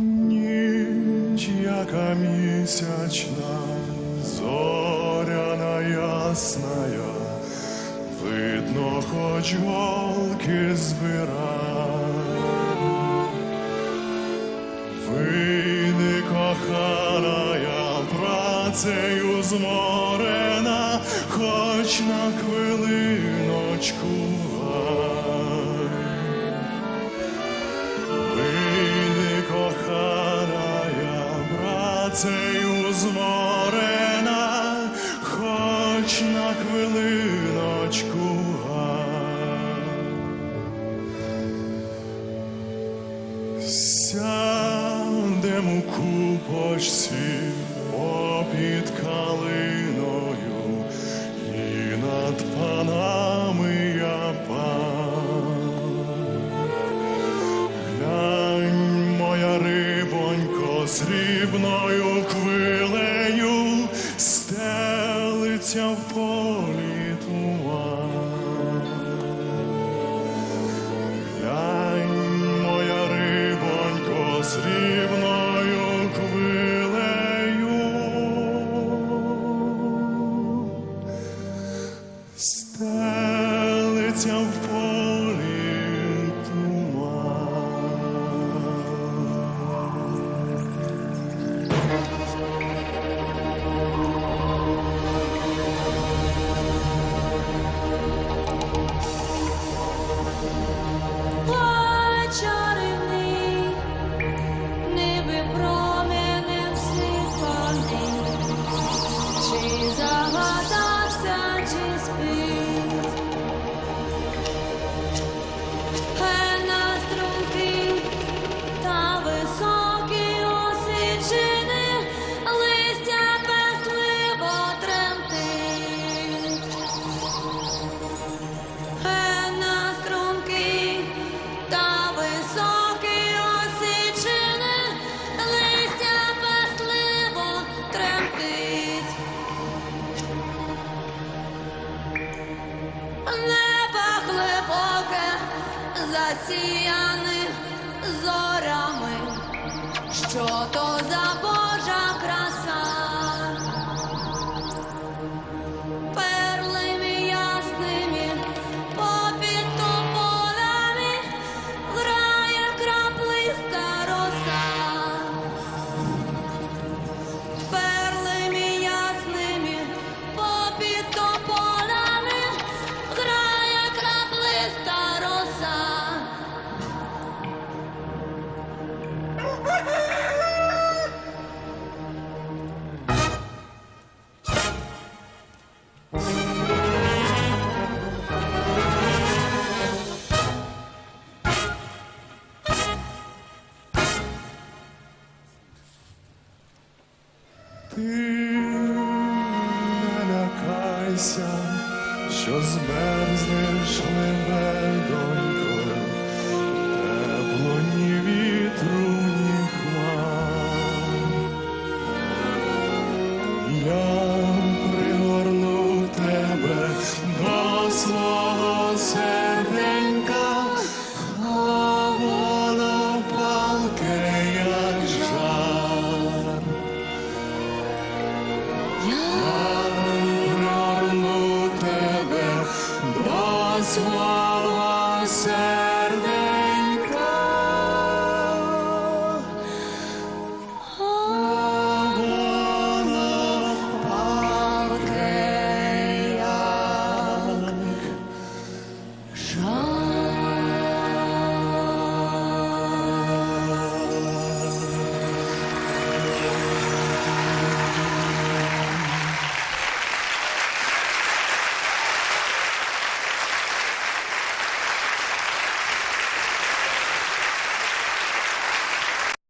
Ніч, яка місячна, зоряна ясная, видно, хоч волки збирай. Вийди, коханая, працею зморена, хоч на хвилиночку. Вай. Хоч на хвилиночку. Сядем у купочці попід калиною, і над панами я пан. Глянь, моя рибонько, срібною хвилею salvore Небо глибоке, засіяне зорями, що то за не лякайся, що змерзнеш лебедонько, тепло ні вітру,